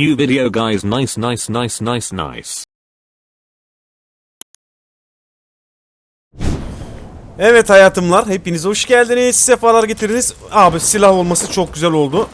New video guys nice nice nice nice nice. Evet hayatımlar hepiniz hoş geldiniz. Sefalar getirdiniz. Abi silah olması çok güzel oldu.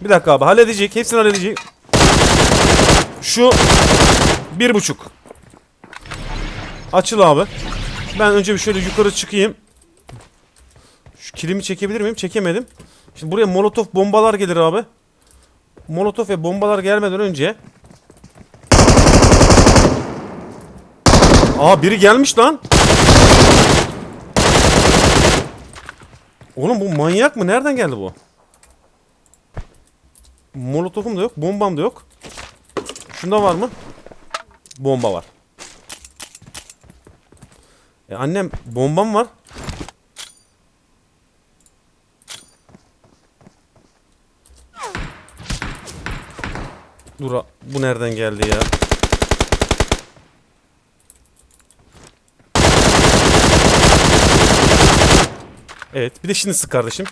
Bir dakika abi halledecek. Hepsini halledecek. Şu bir buçuk. Açıl abi. Ben önce bir şöyle yukarı çıkayım. Şu kilimi çekebilir miyim? Çekemedim. Şimdi buraya molotof bombalar gelir abi. Molotof ve bombalar gelmeden önce Aa biri gelmiş lan. Oğlum bu manyak mı? Nereden geldi bu? Molotofum da yok, bombam da yok. Şunda var mı? Bomba var. E annem bombam var. Dur a- bu nereden geldi ya? Evet bir de şimdi sık kardeşim.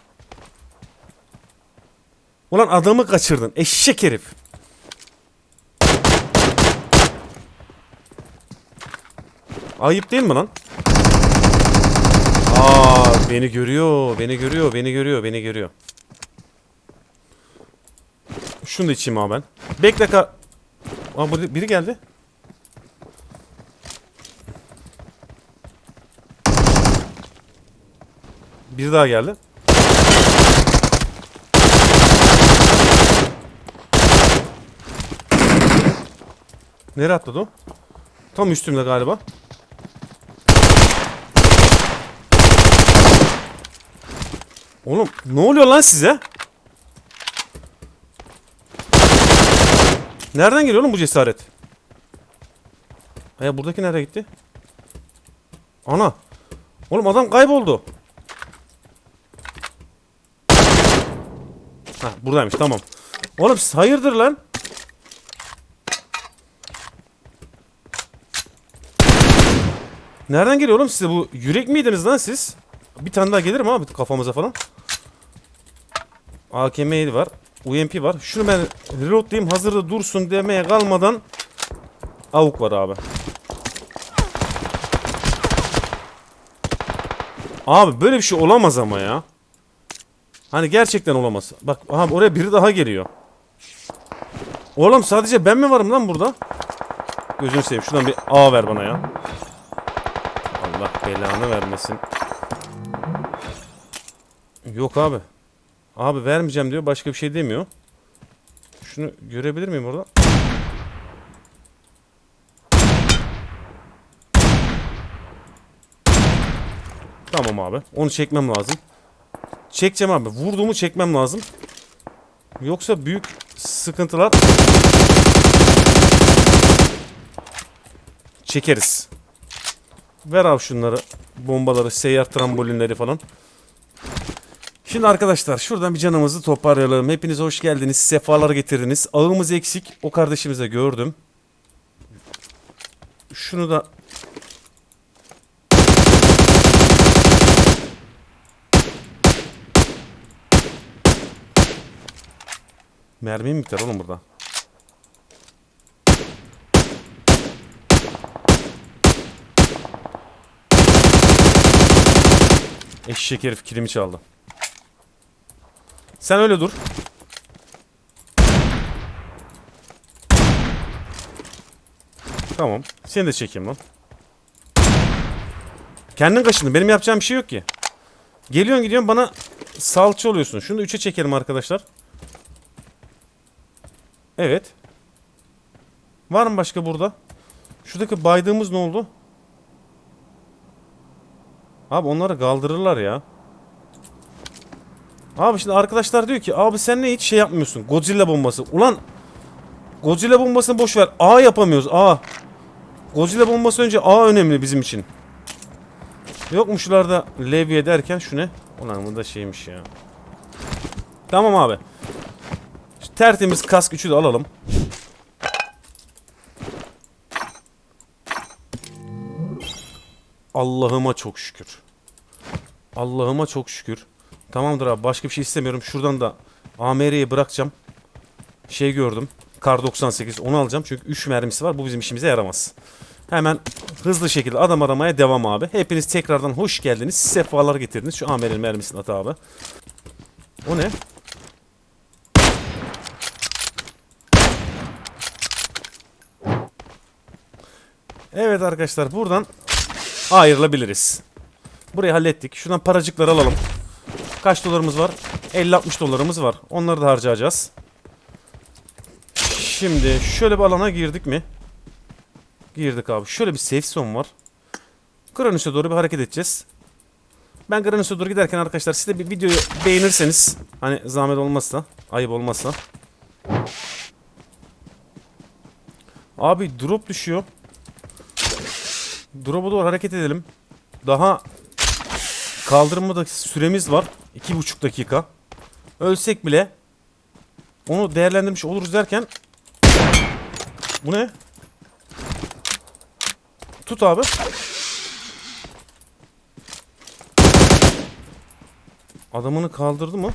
Ulan adamı kaçırdın eşek herif. Ayıp değil mi lan? Aa beni görüyor, beni görüyor, beni görüyor, beni görüyor. Şunu da içeyim abi ben. Bekle ka... Aa burada biri geldi. Biri daha geldi. Nereye atladı o? Tam üstümde galiba. Oğlum ne oluyor lan size? Nereden geliyor oğlum bu cesaret? Ya buradaki nereye gitti? Ana. Oğlum adam kayboldu. Ha buradaymış tamam. Oğlum siz hayırdır lan? Nereden geliyor oğlum size bu? Yürek miydiniz lan siz? Bir tane daha gelir mi abi kafamıza falan? AKM var. UMP var. Şunu ben reloadlayayım hazırda dursun demeye kalmadan avuk var abi. Abi böyle bir şey olamaz ama ya. Hani gerçekten olamaz. Bak aha oraya biri daha geliyor. Oğlum sadece ben mi varım lan burada? Gözünü seveyim şuradan bir A ver bana ya. Allah belanı vermesin. Yok abi. Abi vermeyeceğim diyor başka bir şey demiyor. Şunu görebilir miyim orada? Tamam abi. Onu çekmem lazım. Çekeceğim abi. Vurduğumu çekmem lazım. Yoksa büyük sıkıntılar çekeriz. Ver abi şunları. Bombaları, seyyar trambolinleri falan. Şimdi arkadaşlar şuradan bir canımızı toparlayalım. Hepiniz hoş geldiniz. Sefalar getirdiniz. Ağımız eksik. O kardeşimize gördüm. Şunu da Mermi mi biter oğlum burada? Eşek herif kilimi çaldı. Sen öyle dur. Tamam. Seni de çekeyim lan. Kendin kaşındın. Benim yapacağım bir şey yok ki. Geliyorsun gidiyorsun bana salça oluyorsun. Şunu da 3'e çekelim arkadaşlar. Evet. Var mı başka burada? Şuradaki baydığımız ne oldu? Abi onları kaldırırlar ya. Abi şimdi arkadaşlar diyor ki abi sen ne hiç şey yapmıyorsun. Godzilla bombası. Ulan Godzilla bombasını boş ver. A yapamıyoruz. A. Godzilla bombası önce A önemli bizim için. Yok mu şuralarda levye derken şu ne? Ulan bu da şeymiş ya. Tamam abi. Şu tertemiz kask 3'ü de alalım. Allah'ıma çok şükür. Allah'ıma çok şükür. Tamamdır abi başka bir şey istemiyorum. Şuradan da AMR'yi bırakacağım. Şey gördüm. Kar 98 onu alacağım çünkü 3 mermisi var. Bu bizim işimize yaramaz. Hemen hızlı şekilde adam aramaya devam abi. Hepiniz tekrardan hoş geldiniz. Sefalar getirdiniz. Şu AMR'nin mermisini at abi. O ne? Evet arkadaşlar buradan ayrılabiliriz. Burayı hallettik. Şuradan paracıkları alalım. Kaç dolarımız var? 50-60 dolarımız var. Onları da harcayacağız. Şimdi şöyle bir alana girdik mi? Girdik abi. Şöyle bir safe zone var. Granus'a doğru bir hareket edeceğiz. Ben Granus'a doğru giderken arkadaşlar siz de bir videoyu beğenirseniz hani zahmet olmazsa, ayıp olmazsa. Abi drop düşüyor. Drop'a doğru hareket edelim. Daha kaldırmada süremiz var. 2,5 dakika. Ölsek bile onu değerlendirmiş oluruz derken bu ne? Tut abi. Adamını kaldırdı mı?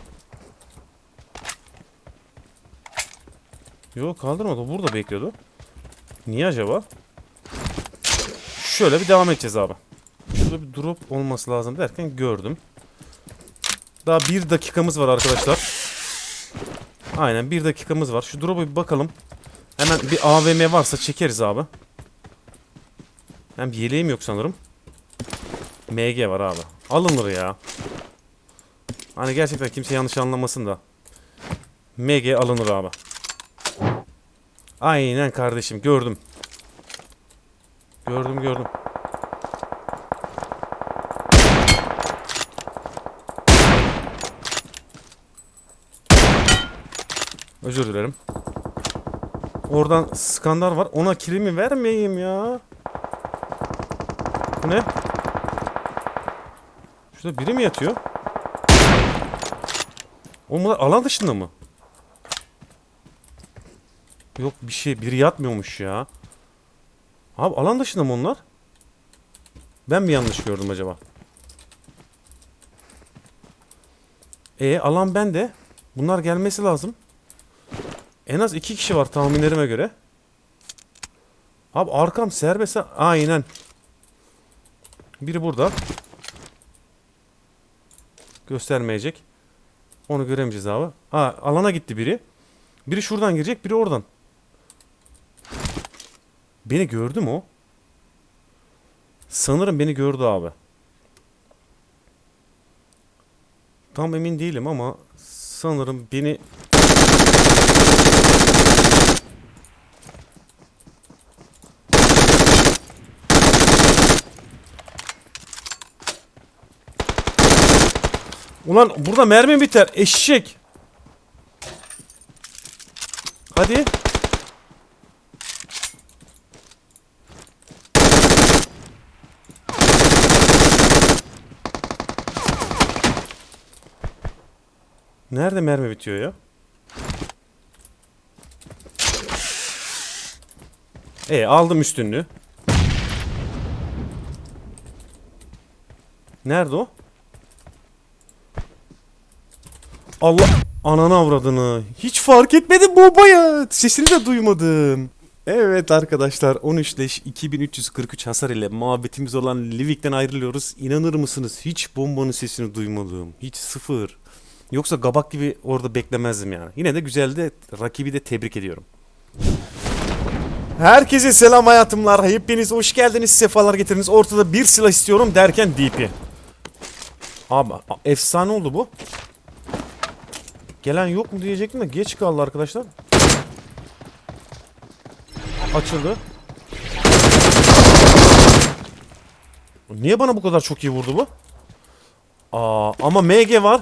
Yok kaldırmadı. Burada bekliyordu. Niye acaba? Şöyle bir devam edeceğiz abi. Şurada bir drop olması lazım derken gördüm. Daha bir dakikamız var arkadaşlar. Aynen bir dakikamız var. Şu drop'a bir bakalım. Hemen bir AVM varsa çekeriz abi. Hem yeleğim yok sanırım. MG var abi. Alınır ya. Hani gerçekten kimse yanlış anlamasın da. MG alınır abi. Aynen kardeşim gördüm. Gördüm gördüm. Özür dilerim. Oradan skandal var. Ona kilimi vermeyeyim ya. Bu ne? Şurada biri mi yatıyor? O bunlar alan dışında mı? Yok bir şey biri yatmıyormuş ya. Abi alan dışında mı onlar? Ben mi yanlış gördüm acaba? E alan bende. Bunlar gelmesi lazım. En az iki kişi var tahminlerime göre. Abi arkam serbest. Aynen. Biri burada. Göstermeyecek. Onu göremeyeceğiz abi. Ha alana gitti biri. Biri şuradan girecek, biri oradan. Beni gördü mü o? Sanırım beni gördü abi. Tam emin değilim ama sanırım beni Ulan burada mermi biter eşek. Hadi. Nerede mermi bitiyor ya? E aldım üstünlüğü. Nerede o? Allah ananı avradını. Hiç fark etmedim babaya. Sesini de duymadım. Evet arkadaşlar 13 leş 2343 hasar ile muhabbetimiz olan Livik'ten ayrılıyoruz. İnanır mısınız hiç bombanın sesini duymadım. Hiç sıfır. Yoksa gabak gibi orada beklemezdim yani. Yine de güzeldi. Rakibi de tebrik ediyorum. Herkese selam hayatımlar. Hepiniz hoş geldiniz. Sefalar getiriniz. Ortada bir silah istiyorum derken DP. Abi efsane oldu bu. Gelen yok mu diyecektim de geç kaldı arkadaşlar. Açıldı. Niye bana bu kadar çok iyi vurdu bu? Aa, ama MG var.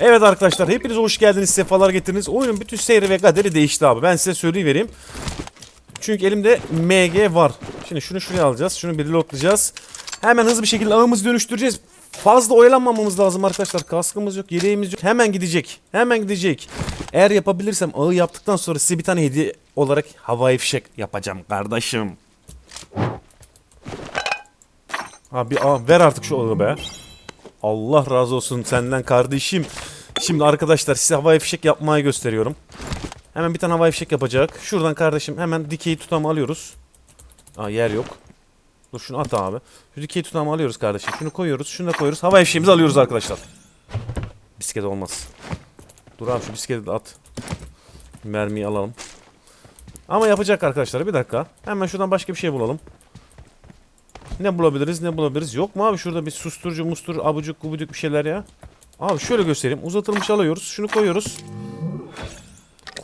Evet arkadaşlar hepiniz hoş geldiniz. Sefalar getirdiniz. Oyunun bütün seyri ve kaderi değişti abi. Ben size söyleyivereyim. Çünkü elimde MG var. Şimdi şunu şuraya alacağız. Şunu bir reloadlayacağız. Hemen hızlı bir şekilde ağımızı dönüştüreceğiz. Fazla oyalanmamamız lazım arkadaşlar. Kaskımız yok, yeleğimiz yok. Hemen gidecek. Hemen gidecek. Eğer yapabilirsem ağı yaptıktan sonra size bir tane hediye olarak havai fişek yapacağım kardeşim. Abi aa, ver artık şu ağı be. Allah razı olsun senden kardeşim. Şimdi arkadaşlar size havai fişek yapmayı gösteriyorum. Hemen bir tane havai fişek yapacak. Şuradan kardeşim hemen dikeyi tutamı alıyoruz. Aa yer yok. Dur şunu at abi. Şu dikeyi tutamı alıyoruz kardeşim. Şunu koyuyoruz. Şunu da koyuyoruz. Havai fişeğimizi alıyoruz arkadaşlar. Bisiklet olmaz. Dur abi şu bisikleti de at. Mermiyi alalım. Ama yapacak arkadaşlar bir dakika. Hemen şuradan başka bir şey bulalım. Ne bulabiliriz ne bulabiliriz. Yok mu abi şurada bir susturucu mustur abucuk gubucuk bir şeyler ya. Abi şöyle göstereyim. Uzatılmış alıyoruz. Şunu koyuyoruz.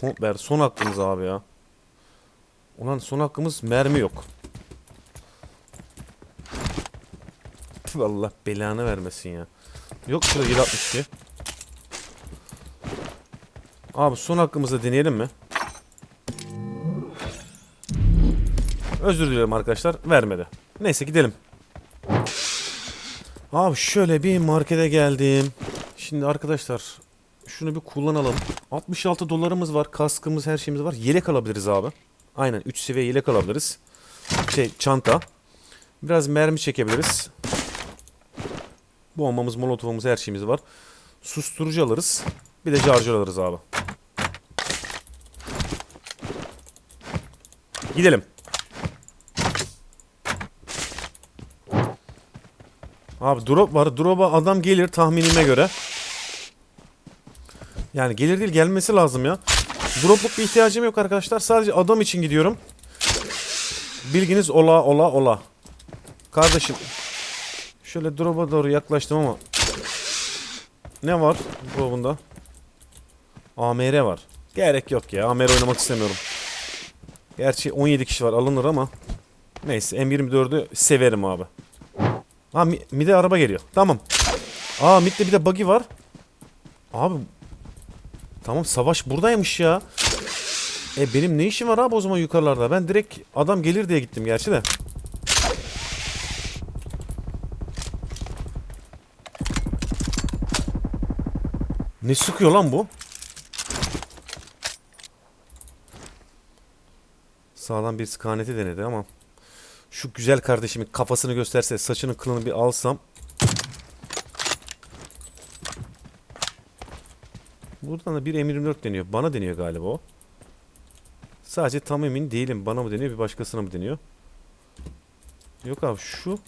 Komper son hakkımız abi ya. Ulan son hakkımız mermi yok. Allah belanı vermesin ya. Yok şurada 762. Abi son hakkımızda deneyelim mi? Özür dilerim arkadaşlar. Vermedi. Neyse gidelim. Abi şöyle bir markete geldim. Şimdi arkadaşlar şunu bir kullanalım. 66 dolarımız var. Kaskımız her şeyimiz var. Yelek alabiliriz abi. Aynen 3 seviye yelek alabiliriz. Şey çanta. Biraz mermi çekebiliriz. Bombamız, molotofumuz her şeyimiz var. Susturucu alırız. Bir de charger alırız abi. Gidelim. Abi drop var. Drop'a adam gelir tahminime göre. Yani gelir değil gelmesi lazım ya. Dropluk bir ihtiyacım yok arkadaşlar. Sadece adam için gidiyorum. Bilginiz ola ola ola. Kardeşim. Şöyle drop'a doğru yaklaştım ama. Ne var drop'unda? AMR var. Gerek yok ya. AMR oynamak istemiyorum. Gerçi 17 kişi var alınır ama. Neyse M24'ü severim abi. Ha mi, mide araba geliyor. Tamam. Aa midde bir de buggy var. Abi. Tamam savaş buradaymış ya. E benim ne işim var abi o zaman yukarılarda? Ben direkt adam gelir diye gittim gerçi de. Ne sıkıyor lan bu? Sağdan bir skaneti denedi ama şu güzel kardeşimin kafasını gösterse saçının kılını bir alsam Buradan da bir M24 deniyor. Bana deniyor galiba o. Sadece tam emin değilim. Bana mı deniyor bir başkasına mı deniyor? Yok abi şu.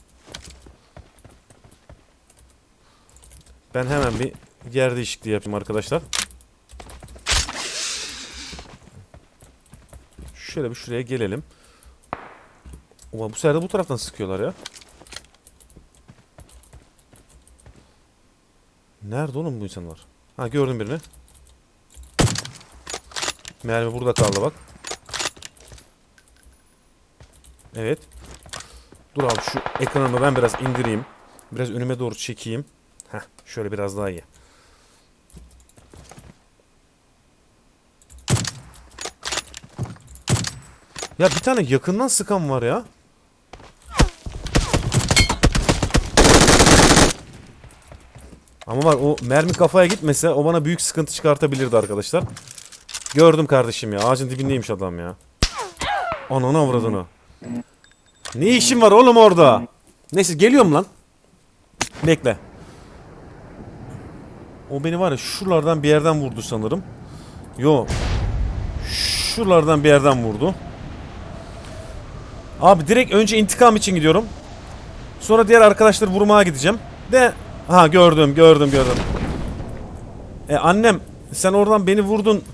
Ben hemen bir yer değişikliği yapayım arkadaşlar. Şöyle bir şuraya gelelim. Ama bu sefer de bu taraftan sıkıyorlar ya. Nerede oğlum bu insanlar? Ha gördüm birini. Mermi burada kaldı bak. Evet. Dur abi şu ekranımı ben biraz indireyim. Biraz önüme doğru çekeyim. Heh şöyle biraz daha iyi. Ya bir tane yakından sıkan var ya. Ama var o mermi kafaya gitmese o bana büyük sıkıntı çıkartabilirdi arkadaşlar. Gördüm kardeşim ya. Ağacın dibindeymiş adam ya. Ananı avradını. Ne işin var oğlum orada? Neyse geliyorum lan. Bekle. O beni var ya şuralardan bir yerden vurdu sanırım. Yo. Şuralardan bir yerden vurdu. Abi direkt önce intikam için gidiyorum. Sonra diğer arkadaşları vurmaya gideceğim. De ha gördüm gördüm gördüm. E annem sen oradan beni vurdun.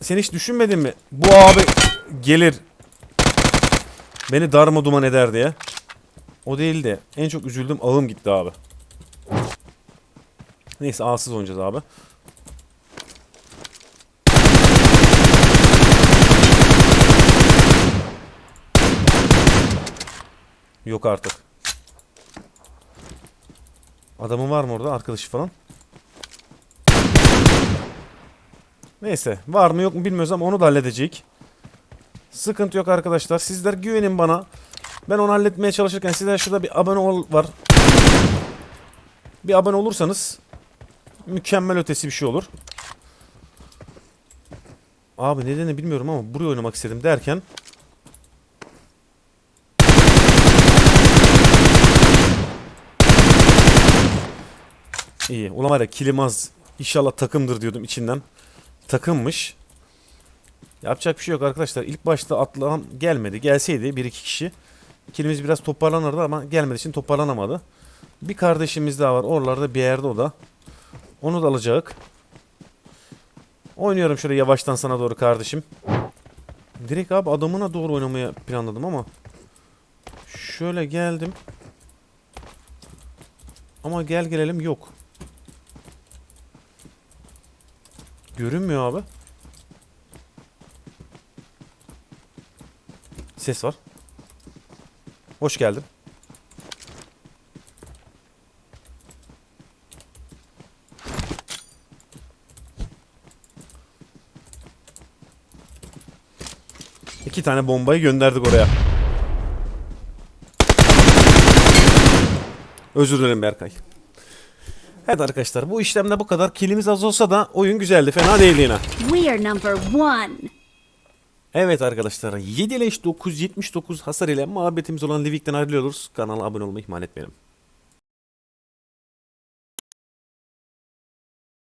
Sen hiç düşünmedin mi? Bu abi gelir. Beni darma duman eder diye. O değil de en çok üzüldüm ağım gitti abi. Neyse ağsız oynayacağız abi. Yok artık. Adamın var mı orada arkadaşı falan? Neyse var mı yok mu bilmiyoruz ama onu da halledecek. Sıkıntı yok arkadaşlar. Sizler güvenin bana. Ben onu halletmeye çalışırken sizler şurada bir abone ol var. Bir abone olursanız mükemmel ötesi bir şey olur. Abi nedeni bilmiyorum ama buraya oynamak istedim derken İyi. Ulan var ya kilim az. İnşallah takımdır diyordum içinden. Takımmış. Yapacak bir şey yok arkadaşlar. İlk başta atlan gelmedi. Gelseydi bir iki kişi. Kilimiz biraz toparlanırdı ama gelmediği için toparlanamadı. Bir kardeşimiz daha var. Oralarda bir yerde o da. Onu da alacak. Oynuyorum şöyle yavaştan sana doğru kardeşim. Direkt abi adamına doğru oynamaya planladım ama. Şöyle geldim. Ama gel gelelim yok. Görünmüyor abi. Ses var. Hoş geldin. İki tane bombayı gönderdik oraya. Özür dilerim Berkay. Evet arkadaşlar bu işlemde bu kadar. Kilimiz az olsa da oyun güzeldi. Fena değildi yine. We are number one. Evet arkadaşlar 7 leş 979 hasar ile muhabbetimiz olan Livik'ten ayrılıyoruz. Kanala abone olmayı ihmal etmeyelim.